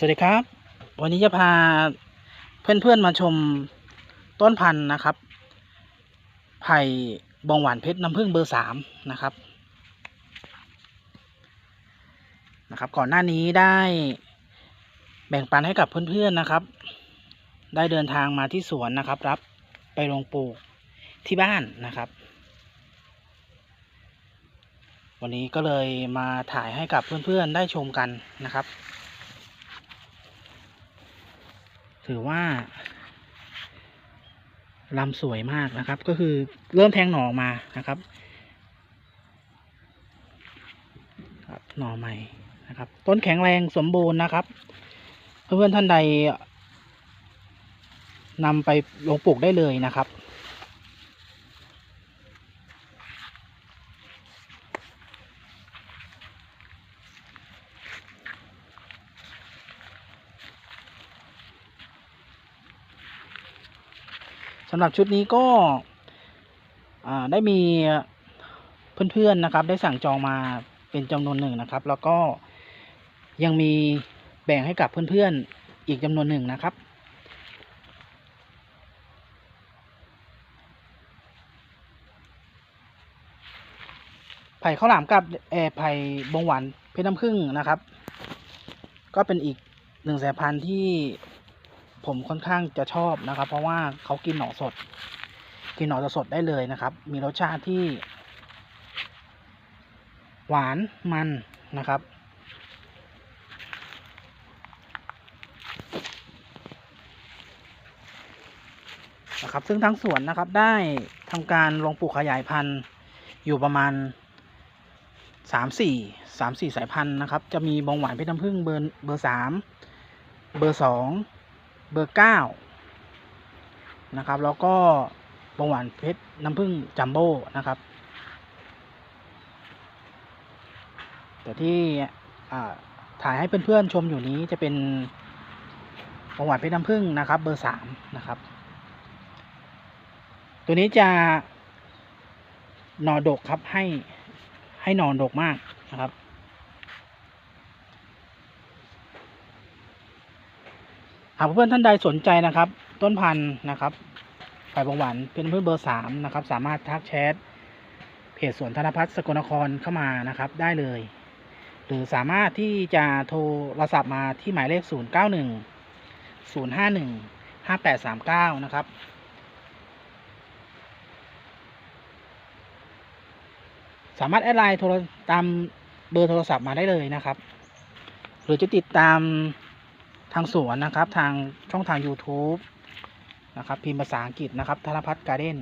สวัสดีครับ วันนี้จะพาเพื่อนๆมาชมต้นพันธุ์นะครับ ไผ่บองหวานเพชรน้ำผึ้งเบอร์สามนะครับ นะครับ ก่อนหน้านี้ได้แบ่งปันให้กับเพื่อนๆนะครับ ได้เดินทางมาที่สวนนะครับ รับไปลงปลูกที่บ้านนะครับ วันนี้ก็เลยมาถ่ายให้กับเพื่อนๆได้ชมกันนะครับ ถือว่าลำสวยมากนะครับ ก็คือเริ่มแทงหน่อออกมานะครับครับหน่อใหม่นะครับ ต้นแข็งแรงสมบูรณ์นะครับ เพื่อนๆท่านใดนำไปลงปลูกได้เลยนะครับ สำหรับชุดนี้ก็ได้มีเพื่อนๆนะครับ ได้สั่งจองมาเป็นจำนวนหนึ่งนะครับ แล้วก็ยังมีแบ่งให้กับเพื่อนๆอีกจำนวนหนึ่งนะครับ ไผ่ข้าวหลามกับเออไผ่บงหวานเพชรน้ำผึ้งนะครับ ก็เป็นอีกหนึ่งสายพันธุ์ที่ ผมค่อนข้างจะชอบนะครับ เพราะว่าเขากินหน่อสด กินหน่อสดได้เลยนะครับ มีรสชาติที่ หวานมันนะครับนะครับ ซึ่งทั้งสวนนะครับได้ทำการลงปลูกขยายพันธุ์อยู่ประมาณสามสี่สามสี่สายพันธุ์นะครับ จะมีบองหวานเพชรน้ำผึ้งเบอร์เบอร์สามเบอร์สอง เบอร์เก้านะครับ แล้วก็บองหวานเพชรน้ำผึ้งจัมโบ้นะครับแต่ที่ถ่ายให้เพื่อนๆชมอยู่นี้จะเป็นบองหวานเพชรน้ำผึ้งนะครับ เบอร์สามนะครับ ตัวนี้จะนอดกครับให้ให้นอดกมากนะครับ หากเพื่อนท่านใดสนใจนะครับ ต้นพันธุ์นะครับไผ่บงหวานเป็นเพื่อนเบอร์สามนะครับ สามารถทักแชทเพจสวนธนพัฒน์สกลนครเข้ามานะครับ ได้เลย หรือสามารถที่จะโทรศัพท์มาที่หมายเลข 0 9 1 0 5 1 5 8 3 9 นะครับสามารถแอดไลน์โทรตามเบอร์โทรศัพท์มาได้เลยนะครับ หรือจะติดตาม ทางสวนนะครับ ทางช่องทาง YouTube นะครับ พิมพ์ภาษาอังกฤษนะครับธนพัฒน์การ์เด้น